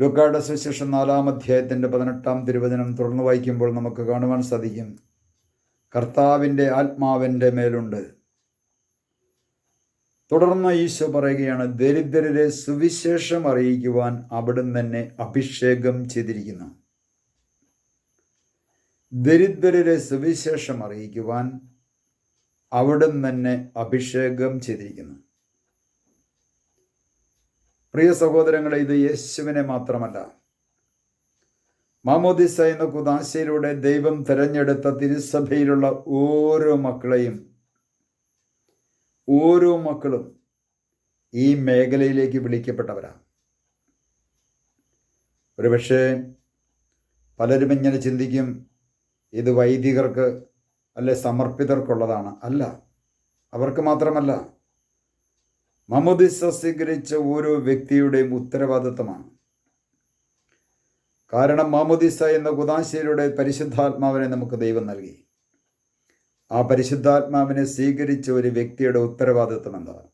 ലുക്കായുടെ സുവിശേഷം നാലാം അധ്യായത്തിന്റെ പതിനെട്ടാം തിരുവചനം തുടർന്ന് വായിക്കുമ്പോൾ നമുക്ക് കാണുവാൻ സാധിക്കും. കർത്താവിന്റെ ആത്മാവിന്റെ മേലുണ്ട്. തുടർന്ന് ഈശോ പറയുകയാണ് ദരിദ്രരെ സുവിശേഷം അറിയിക്കുവാൻ അവിടുന്ന് തന്നെ അഭിഷേകം ചെയ്തിരിക്കുന്നു. ദരിദ്രരെ സുവിശേഷം അറിയിക്കുവാൻ അവിടുന്ന് തന്നെ അഭിഷേകം ചെയ്തിരിക്കുന്നു. പ്രിയ സഹോദരങ്ങളെ ഇത് യേശുവിനെ മാത്രമല്ല. മാമോദിസ എന്ന കുദാശയിലൂടെ ദൈവം തിരഞ്ഞെടുത്ത തിരുസഭയിലുള്ള ഓരോ മക്കളെയും ഓരോ മക്കളും ഈ മേഖലയിലേക്ക് വിളിക്കപ്പെട്ടവരാണ്. ഒരുപക്ഷെ പലരും ഇങ്ങനെ ചിന്തിക്കും ഇത് വൈദികർക്ക് അല്ലെ സമർപ്പിതർക്കുള്ളതാണ്. അല്ല അവർക്ക് മാത്രമല്ല മമുദിസ സ്വീകരിച്ച ഓരോ വ്യക്തിയുടെയും ഉത്തരവാദിത്തമാണ്. കാരണം മാമുദിസ എന്ന ഗുദാശയിലൂടെ പരിശുദ്ധാത്മാവിനെ നമുക്ക് ദൈവം നൽകി. ആ പരിശുദ്ധാത്മാവിനെ സ്വീകരിച്ച ഒരു വ്യക്തിയുടെ ഉത്തരവാദിത്വം എന്താണ്?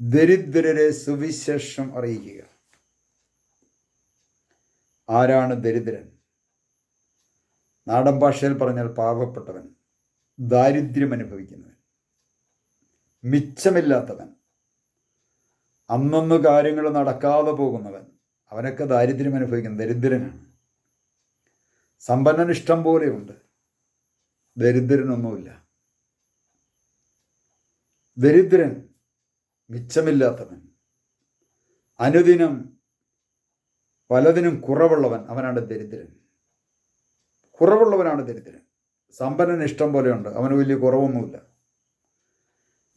ദരിദ്രരെ സുവിശേഷം അറിയിക്കുക. ആരാണ് ദരിദ്രൻ? നാടൻ ഭാഷയിൽ പറഞ്ഞാൽ പാവപ്പെട്ടവൻ ദാരിദ്ര്യം അനുഭവിക്കുന്നവൻ മിച്ചമില്ലാത്തവൻ അന്നന്ന് കാര്യങ്ങൾ നടക്കാതെ പോകുന്നവൻ. അവനൊക്കെ ദാരിദ്ര്യം അനുഭവിക്കുന്ന ദരിദ്രനാണ്. സമ്പന്നൻ ഇഷ്ടം പോലെയുണ്ട്. ദരിദ്രനൊന്നുമില്ല. ദരിദ്രൻ മിച്ചമില്ലാത്തവൻ. അനുദിനം പലതിനും കുറവുള്ളവൻ അവനാണ് ദരിദ്രൻ. കുറവുള്ളവനാണ് ദരിദ്രൻ. സമ്പന്നൻ ഇഷ്ടം പോലെയുണ്ട്. അവന് വലിയ കുറവൊന്നുമില്ല.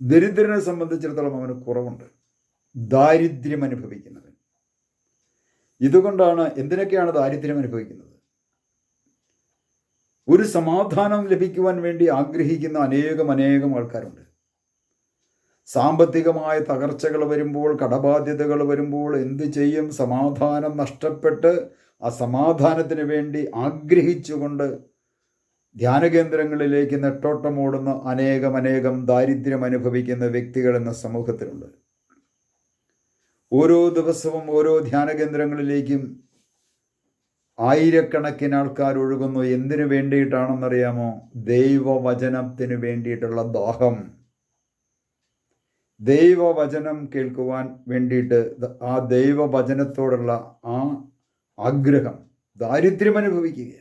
ദരിദ്രനെ സംബന്ധിച്ചിടത്തോളം അവന് കുറവുണ്ട്. ദാരിദ്ര്യം അനുഭവിക്കുന്നത് ഇതുകൊണ്ടാണ് എന്തിനൊക്കെയാണ് ദാരിദ്ര്യം അനുഭവിക്കുന്നത്? ഒരു സമാധാനം ലഭിക്കുവാൻ വേണ്ടി ആഗ്രഹിക്കുന്ന അനേകം അനേകം ആൾക്കാരുണ്ട്. സാമ്പത്തികമായ തകർച്ചകൾ വരുമ്പോൾ കടബാധ്യതകൾ വരുമ്പോൾ എന്ത് ചെയ്യും? സമാധാനം നഷ്ടപ്പെട്ട് ആ സമാധാനത്തിന് വേണ്ടി ആഗ്രഹിച്ചുകൊണ്ട് ധ്യാനകേന്ദ്രങ്ങളിലേക്ക് നെട്ടോട്ടമോടുന്ന അനേകം അനേകം ദാരിദ്ര്യം അനുഭവിക്കുന്ന വ്യക്തികൾ എന്ന സമൂഹത്തിലുണ്ട്. ഓരോ ദിവസവും ഓരോ ധ്യാന കേന്ദ്രങ്ങളിലേക്കും ആയിരക്കണക്കിന് ആൾക്കാർ ഒഴുകുന്നു. എന്തിനു വേണ്ടിയിട്ടാണെന്നറിയാമോ? ദൈവവചനത്തിന് വേണ്ടിയിട്ടുള്ള ദാഹം. ദൈവവചനം കേൾക്കുവാൻ വേണ്ടിയിട്ട് ആ ദൈവവചനത്തോടുള്ള ആ ആഗ്രഹം ദാരിദ്ര്യം അനുഭവിക്കുക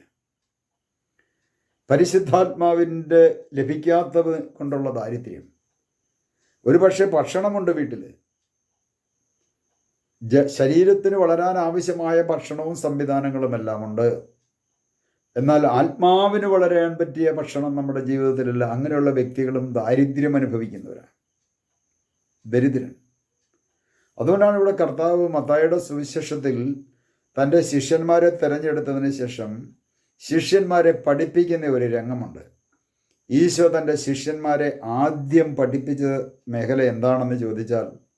പരിശുദ്ധാത്മാവിന്റെ ലഭിക്കാത്തത് കൊണ്ടുള്ള ദാരിദ്ര്യം. ഒരുപക്ഷെ ഭക്ഷണമുണ്ട് വീട്ടിൽ ശരീരത്തിന് വളരാൻ ആവശ്യമായ ഭക്ഷണവും സംവിധാനങ്ങളും എല്ലാം ഉണ്ട് എന്നാൽ ആത്മാവിന് വളരാൻ പറ്റിയ ഭക്ഷണം നമ്മുടെ ജീവിതത്തിലില്ല. അങ്ങനെയുള്ള വ്യക്തികളും ദാരിദ്ര്യം അനുഭവിക്കുന്നവരാണ് ദരിദ്രൻ. അതുകൊണ്ടാണ് ഇവിടെ കർത്താവ് മത്തായുടെ സുവിശേഷത്തിൽ തന്റെ ശിഷ്യന്മാരെ തിരഞ്ഞെടുത്തതിന് ശേഷം ശിഷ്യന്മാരെ പഠിപ്പിക്കുന്ന ഒരു രംഗമുണ്ട്. ഈശോ തന്റെ ശിഷ്യന്മാരെ ആദ്യം പഠിപ്പിച്ച മേഖല എന്താണെന്ന് ചോദിച്ചാൽ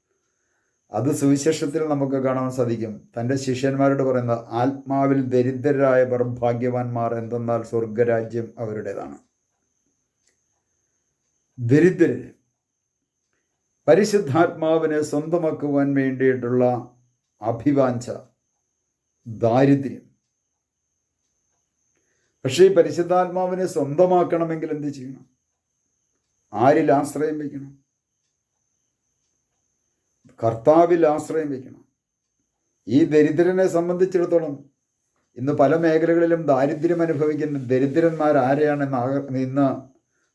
അത് സുവിശേഷത്തിൽ നമുക്ക് കാണാൻ സാധിക്കും. തന്റെ ശിഷ്യന്മാരോട് പറയുന്ന ആത്മാവിൽ ദരിദ്രരായവർ ഭാഗ്യവാന്മാർ എന്തെന്നാൽ സ്വർഗരാജ്യം അവരുടേതാണ്. ദരിദ്രർ പരിശുദ്ധാത്മാവിനെ സ്വന്തമാക്കുവാൻ വേണ്ടിയിട്ടുള്ള അഭിവാഞ്ച ദാരിദ്ര്യം. പക്ഷേ ഈ പരിശുദ്ധാത്മാവിനെ സ്വന്തമാക്കണമെങ്കിൽ എന്ത് ചെയ്യണം? ആരിൽ ആശ്രയം വയ്ക്കണം? കർത്താവിൽ ആശ്രയം വയ്ക്കണം ഈ ദരിദ്രനെ സംബന്ധിച്ചിടത്തോളം ഇന്ന് പല മേഖലകളിലും ദാരിദ്ര്യം അനുഭവിക്കുന്ന ദരിദ്രന്മാർ ആരെയാണ് ഇന്ന്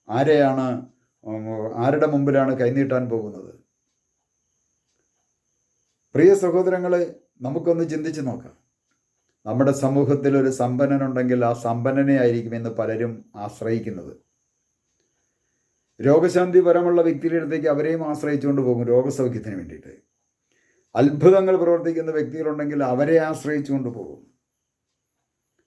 ആരെയാണ് ആരുടെ മുമ്പിലാണ് കൈനീട്ടാൻ പോകുന്നത്? പ്രിയ സഹോദരങ്ങളെ നമുക്കൊന്ന് ചിന്തിച്ച് നോക്കാം. നമ്മുടെ സമൂഹത്തിൽ ഒരു സമ്പന്നനുണ്ടെങ്കിൽ ആ സമ്പന്നനെ ആയിരിക്കും ഇന്ന് പലരും ആശ്രയിക്കുന്നത്. രോഗശാന്തി പരമുള്ള വ്യക്തിയുടെ അടുത്തേക്ക് അവരെയും ആശ്രയിച്ചുകൊണ്ട് പോകും രോഗസൗഖ്യത്തിന് വേണ്ടിയിട്ട്. അത്ഭുതങ്ങൾ പ്രവർത്തിക്കുന്ന വ്യക്തികളുണ്ടെങ്കിൽ അവരെ ആശ്രയിച്ചുകൊണ്ട് പോകും.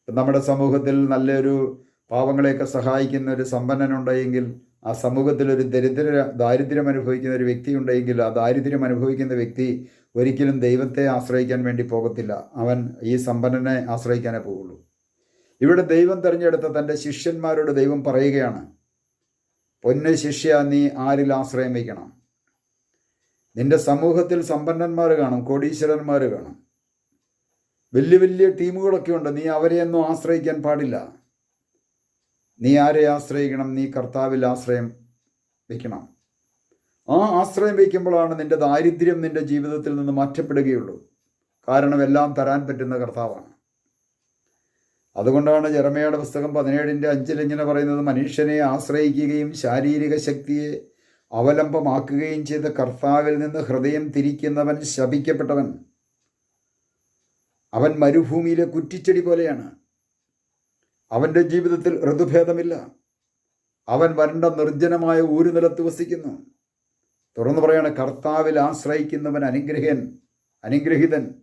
നമ്മുടെ സമൂഹത്തിൽ നല്ലൊരു പാവങ്ങളെയൊക്കെ സഹായിക്കുന്ന ഒരു സമ്പന്നനുണ്ടെങ്കിൽ ആ സമൂഹത്തിൽ ഒരു ദരിദ്ര ദാരിദ്ര്യം അനുഭവിക്കുന്ന ഒരു വ്യക്തി ഉണ്ടെങ്കിൽ ആ ദാരിദ്ര്യം അനുഭവിക്കുന്ന വ്യക്തി ഒരിക്കലും ദൈവത്തെ ആശ്രയിക്കാൻ വേണ്ടി പോകത്തില്ല. അവൻ ഈ സമ്പന്നനെ ആശ്രയിക്കാനേ പോകുള്ളൂ ഇവിടെ ദൈവം തിരഞ്ഞെടുത്ത തന്റെ ശിഷ്യന്മാരോട് ദൈവം പറയുകയാണ് പൊന്ന് ശിഷ്യ നീ ആരിൽ ആശ്രയം വയ്ക്കണം? നിന്റെ സമൂഹത്തിൽ സമ്പന്നന്മാർ കാണും കോടീശ്വരന്മാർ കാണും. വലിയ വലിയ ടീമുകളൊക്കെ ഉണ്ട് നീ അവരെയൊന്നും ആശ്രയിക്കാൻ പാടില്ല. നീ ആരെ ആശ്രയിക്കണം? നീ കർത്താവിൽ ആശ്രയം വയ്ക്കണം. ആ ആശ്രയം വയ്ക്കുമ്പോഴാണ് നിന്റെ ദാരിദ്ര്യം നിന്റെ ജീവിതത്തിൽ നിന്ന് മാറ്റപ്പെടുകയുള്ളൂ. കാരണം എല്ലാം തരാൻ പറ്റുന്ന കർത്താവാണ്. അതുകൊണ്ടാണ് ജെറമയുടെ പുസ്തകം പതിനേഴിന്റെ അഞ്ചിൽ ഇങ്ങനെ പറയുന്നത് മനുഷ്യനെ ആശ്രയിക്കുകയും ശാരീരിക ശക്തിയെ അവലംബമാക്കുകയും ചെയ്ത കർത്താവിൽ നിന്ന് ഹൃദയം തിരിക്കുന്നവൻ ശപിക്കപ്പെട്ടവൻ. അവൻ മരുഭൂമിയിലെ കുറ്റിച്ചെടി പോലെയാണ്. അവന്റെ ജീവിതത്തിൽ ഋതുഭേദമില്ല. അവൻ വരണ്ട നിർജനമായ ഒരു നിലത്ത് വസിക്കുന്നു. തുറന്നു പറയാണ് കർത്താവിൽ ആശ്രയിക്കുന്നവൻ അനുഗ്രഹൻ അനുഗ്രഹിതൻ.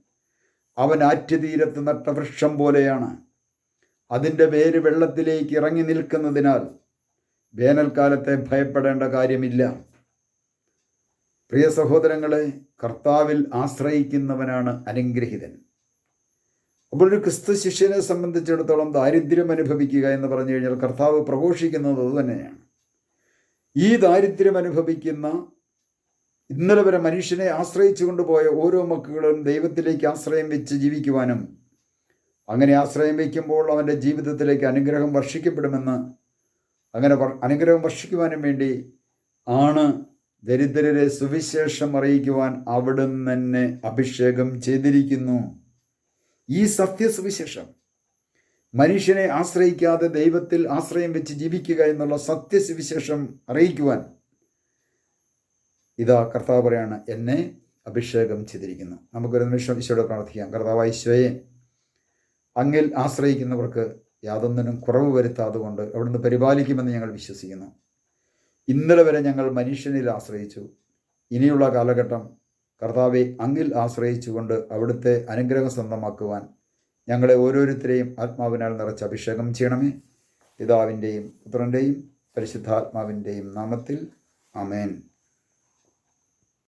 അവൻ ആറ്റുതീരത്ത് നട്ട വൃക്ഷം പോലെയാണ്. അതിന്റെ വേര് വെള്ളത്തിലേക്ക് ഇറങ്ങി നിൽക്കുന്നതിനാൽ വേനൽക്കാലത്തെ ഭയപ്പെടേണ്ട കാര്യമില്ല. പ്രിയ സഹോദരങ്ങളെ കർത്താവിൽ ആശ്രയിക്കുന്നവനാണ് അനുഗ്രഹിതൻ. അപ്പോൾ ഒരു ക്രിസ്തു ശിഷ്യനെ സംബന്ധിച്ചിടത്തോളം ദാരിദ്ര്യം അനുഭവിക്കുക എന്ന് പറഞ്ഞു കഴിഞ്ഞാൽ കർത്താവ് പ്രഘോഷിക്കുന്നത് അതുതന്നെയാണ് ഈ ദാരിദ്ര്യം അനുഭവിക്കുന്ന ഇന്നലെ വരെ മനുഷ്യനെ ആശ്രയിച്ചു കൊണ്ടുപോയ ഓരോ മക്കളും ദൈവത്തിലേക്ക് ആശ്രയം വെച്ച് ജീവിക്കുവാനും അങ്ങനെ ആശ്രയം വയ്ക്കുമ്പോൾ അവന്റെ ജീവിതത്തിലേക്ക് അനുഗ്രഹം വർഷിക്കപ്പെടുമെന്ന് അങ്ങനെ അനുഗ്രഹം വർഷിക്കുവാനും വേണ്ടി ആണ് ദരിദ്രരെ സുവിശേഷം അറിയിക്കുവാൻ അവിടുന്ന് തന്നെ അഭിഷേകം ചെയ്തിരിക്കുന്നു. ഈ സത്യസുവിശേഷം മനുഷ്യനെ ആശ്രയിക്കാതെ ദൈവത്തിൽ ആശ്രയം വെച്ച് ജീവിക്കുക എന്നുള്ള സത്യസുവിശേഷം അറിയിക്കുവാൻ ഇതാ കർത്താവ് പറയാണ് എന്നെ അഭിഷേകം ചെയ്തിരിക്കുന്നു. നമുക്കൊരു നിമിഷം ഈശോയുടെ പ്രാർത്ഥിക്കാം. കർത്താവ് ഈശോയെ അങ്ങിൽ ആശ്രയിക്കുന്നവർക്ക് യാതൊന്നിനും കുറവ് വരുത്താതുകൊണ്ട് അവിടുന്ന് പരിപാലിക്കുമെന്ന് ഞങ്ങൾ വിശ്വസിക്കുന്നു. ഇന്നലെ വരെ ഞങ്ങൾ മനുഷ്യനിൽ ആശ്രയിച്ചു. ഇനിയുള്ള കാലഘട്ടം കർത്താവെ അങ്ങിൽ ആശ്രയിച്ചുകൊണ്ട് അവിടുത്തെ അനുഗ്രഹം സ്വന്തമാക്കുവാൻ ഞങ്ങളെ ഓരോരുത്തരെയും ആത്മാവിനാൽ നിറച്ച് അഭിഷേകം ചെയ്യണമേ. പിതാവിന്റെയും പുത്രന്റെയും പരിശുദ്ധാത്മാവിന്റെയും നാമത്തിൽ അമേൻ